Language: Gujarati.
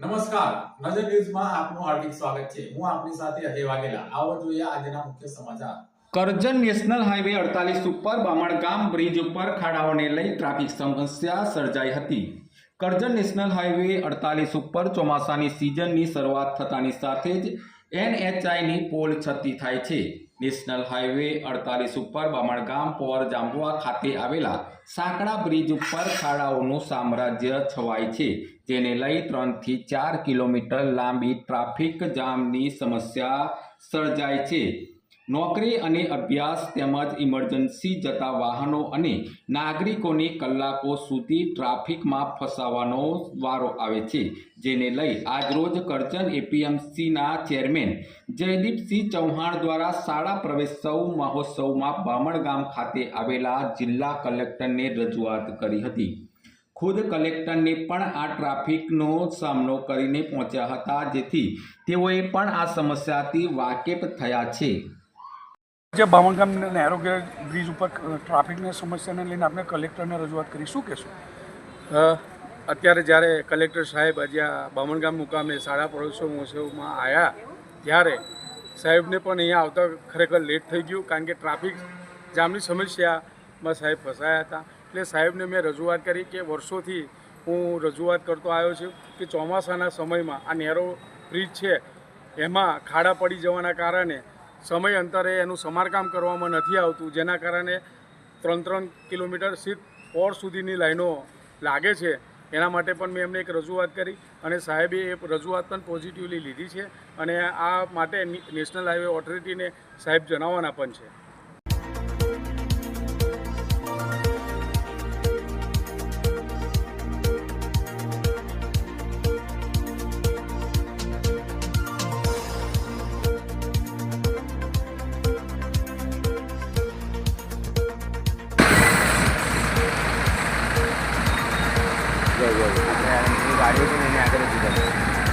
નમસ્કાર. નજર ન્યૂઝમાં આપનું હાર્દિક સ્વાગત છે. હું આપની સાથે અજય વાઘેલા. આવો જોઈએ આજના મુખ્ય સમાચાર. કરજણ નેશનલ હાઈવે અડતાલીસ ઉપર બામણગામ બ્રિજ ઉપર ખાડાઓને લઈ ટ્રાફિક સમસ્યા સર્જાઈ હતી. કરજણ નેશનલ હાઈવે અડતાલીસ ઉપર ચોમાસાની સિઝનની શરૂઆત થતાની સાથે જ એનએચઆઈની પોલ છતી થાય છે. નેશનલ હાઈવે અડતાલીસ ઉપર બામણગામ પોર જાંબુઆ ખાતે આવેલા સાંકડા બ્રિજ ઉપર ખાડાઓનું સામ્રાજ્ય છવાય છે. જેને લઈ ત્રણથી ચાર કિલોમીટર લાંબી ટ્રાફિક જામની સમસ્યા સર્જાય છે. નોકરી અને અભ્યાસ તેમજ ઇમરજન્સી જતા વાહનો અને નાગરિકોને કલાકો સુધી ટ્રાફિકમાં ફસાવાનો વારો આવે છે, જેને લઈ આજરોજ કરજણ એપીએમસીના ચેરમેન જયદીપસિંહ ચૌહાણ દ્વારા શાળા પ્રવેશોત્સવ મહોત્સવમાં બામણગામ ખાતે આવેલા જિલ્લા કલેક્ટરને રજૂઆત કરી હતી. ખુદ કલેક્ટરને પણ આ ટ્રાફિકનો સામનો કરીને પહોંચ્યા હતા, જેથી તેઓએ પણ આ સમસ્યાથી વાકેફ થયા છે. જે બામણગામ નેરોગે બ્રિજ ઉપર ટ્રાફિકની સમસ્યાને લઈને આપણે કલેક્ટરને રજૂઆત કરી. શું કહેશું? અત્યારે જ્યારે કલેક્ટર સાહેબ આજે આ બામણગામ મુકામે શાળા પડોસો મહોત્સવમાં આવ્યા ત્યારે સાહેબને પણ અહીંયા આવતા ખરેખર લેટ થઈ ગયું કારણ કે ટ્રાફિક જામની સમસ્યામાં સાહેબ ફસાયા હતા. એટલે સાહેબને મેં રજૂઆત કરી કે વર્ષોથી હું રજૂઆત કરતો આવ્યો છું કે ચોમાસાના સમયમાં આ નેરો બ્રિજ છે, એમાં ખાડા પડી જવાના કારણે સમય અંતરે એનું સમારકામ કરવામાં નથી આવતું, જેના કારણે ત્રણ ત્રણ કિલોમીટર સીટ ફોર સુધીની લાઈનો લાગે છે. એના માટે પણ મેં એમને એક રજૂઆત કરી અને સાહેબે એ રજૂઆત પણ પોઝિટિવલી લીધી છે અને આ માટે નેશનલ હાઈવે ઓથોરિટીને સાહેબ જણાવવાના પણ છે. ગાડીઓ પણ એને આગળ જ